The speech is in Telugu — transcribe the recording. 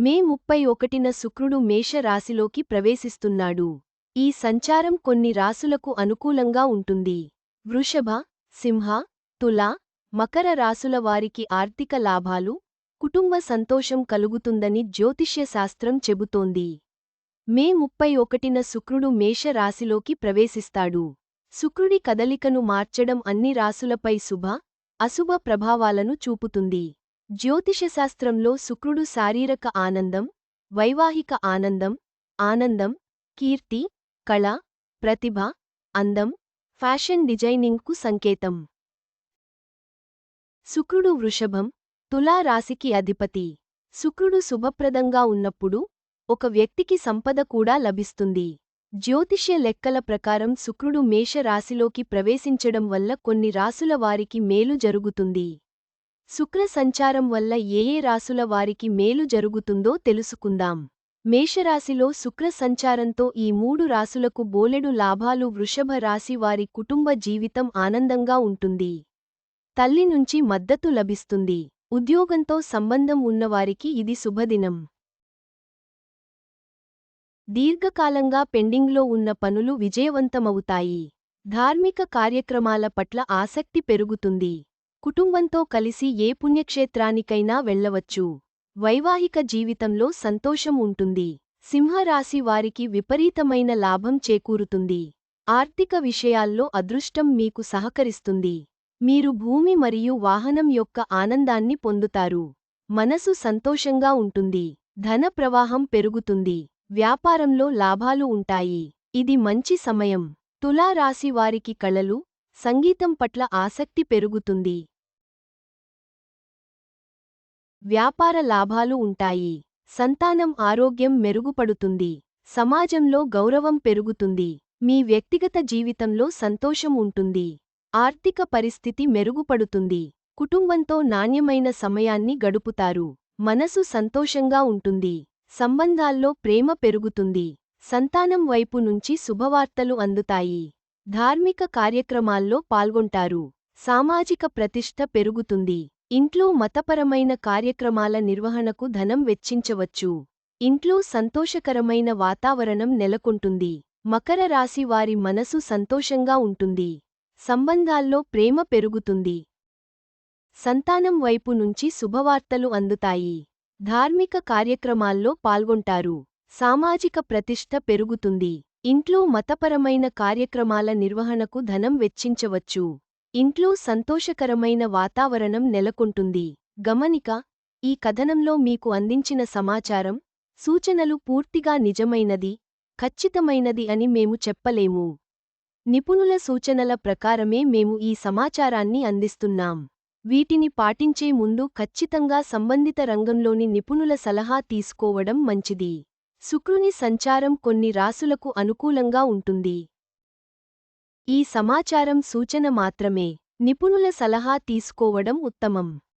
మే ముప్పై ఒకటిన శుక్రుడు మేష రాశిలోకి ప్రవేశిస్తున్నాడు. ఈ సంచారం కొన్ని రాసులకు అనుకూలంగా ఉంటుంది. వృషభ సింహ తుల మకర రాసుల వారికి ఆర్థిక లాభాలు కుటుంబ సంతోషం కలుగుతుందని జ్యోతిష్యశాస్త్రం చెబుతోంది. మే ముప్పై ఒకటిన శుక్రుడు మేష రాశిలోకి ప్రవేశిస్తాడు. శుక్రుడి కదలికను మార్చడం అన్ని రాసులపై శుభ అశుభ ప్రభావాలను చూపుతుంది. జ్యోతిషశాస్త్రంలో శుక్రుడు శారీరక ఆనందం వైవాహిక ఆనందం ఆనందం కీర్తి కళ ప్రతిభ అందం ఫ్యాషన్ డిజైనింగ్కు సంకేతం. శుక్రుడు వృషభం తులా రాశికి అధిపతి. శుక్రుడు శుభప్రదంగా ఉన్నప్పుడు ఒక వ్యక్తికి సంపద కూడా లభిస్తుంది. జ్యోతిష్య లెక్కల ప్రకారం శుక్రుడు మేష రాశిలోకి ప్రవేశించడం వల్ల కొన్ని రాసుల వారికి మేలు జరుగుతుంది. శుక్ర సంచారం వల్ల ఏ ఏ రాసుల వారికి మేలు జరుగుతుందో తెలుసుకుందాం. మేషరాశిలో శుక్ర సంచారంతో ఈ మూడు రాసులకు బోలెడు లాభాలు వృషభ రాశి వారి కుటుంబ జీవితం ఆనందంగా ఉంటుంది. తల్లి నుంచి మద్దతు లభిస్తుంది. ఉద్యోగంతో సంబంధం ఉన్నవారికి ఇది శుభదినం. దీర్ఘకాలంగా పెండింగ్లో ఉన్న పనులు విజయవంతమవుతాయి. ధార్మిక కార్యక్రమాల పట్ల ఆసక్తి పెరుగుతుంది. కుటుంబంతో కలిసి ఏ పుణ్యక్షేత్రానికైనా వెళ్ళవచ్చు. వైవాహిక జీవితంలో సంతోషం ఉంటుంది. సింహరాశి వారికి విపరీతమైన లాభం చేకూరుతుంది. ఆర్థిక విషయాల్లో అదృష్టం మీకు సహకరిస్తుంది. మీరు భూమి మరియు వాహనం యొక్క ఆనందాన్ని పొందుతారు. మనసు సంతోషంగా ఉంటుంది. ధన ప్రవాహం పెరుగుతుంది. వ్యాపారంలో లాభాలు ఉంటాయి. ఇది మంచి సమయం. తులా రాశి వారికి కళలు సంగీతం పట్ల ఆసక్తి పెరుగుతుంది. వ్యాపార లాభాలు ఉంటాయి. సంతానం ఆరోగ్యం మెరుగుపడుతుంది. సమాజంలో గౌరవం పెరుగుతుంది. మీ వ్యక్తిగత జీవితంలో సంతోషం ఉంటుంది. ఆర్థిక పరిస్థితి మెరుగుపడుతుంది. కుటుంబంతో నాణ్యమైన సమయాన్ని గడుపుతారు. మనసు సంతోషంగా ఉంటుంది. సంబంధాల్లో ప్రేమ పెరుగుతుంది. సంతానం వైపు నుంచి శుభవార్తలు అందుతాయి. ధార్మిక కార్యక్రమాల్లో పాల్గొంటారు. సామాజిక ప్రతిష్ఠ పెరుగుతుంది. ఇంట్లో మతపరమైన కార్యక్రమాల నిర్వహణకు ధనం వెచ్చించవచ్చు. ఇంట్లో సంతోషకరమైన వాతావరణం నెలకొంటుంది. మకర రాశి వారి మనసు సంతోషంగా ఉంటుంది. సంబంధాల్లో ప్రేమ పెరుగుతుంది. సంతానం వైపు నుంచి శుభవార్తలు అందుతాయి. ధార్మిక కార్యక్రమాల్లో పాల్గొంటారు. సామాజిక ప్రతిష్ఠ పెరుగుతుంది. ఇంట్లో మతపరమైన కార్యక్రమాల నిర్వహణకు ధనం వెచ్చించవచ్చు. ఇంట్లో సంతోషకరమైన వాతావరణం నెలకొంటుంది. గమనిక ఈ కథనంలో మీకు అందించిన సమాచారం సూచనలు పూర్తిగా నిజమైనది ఖచ్చితమైనది అని మేము చెప్పలేము. నిపుణుల సూచనల ప్రకారమే మేము ఈ సమాచారాన్ని అందిస్తున్నాం. వీటిని పాటించే ముందు ఖచ్చితంగా సంబంధిత రంగంలోని నిపుణుల సలహా తీసుకోవడం మంచిది. శుక్రుని సంచారం కొన్ని రాసులకు అనుకూలంగా ఉంటుంది. ఈ సమాచారం సూచన మాత్రమే. నిపుణుల సలహా తీసుకోవడం ఉత్తమం.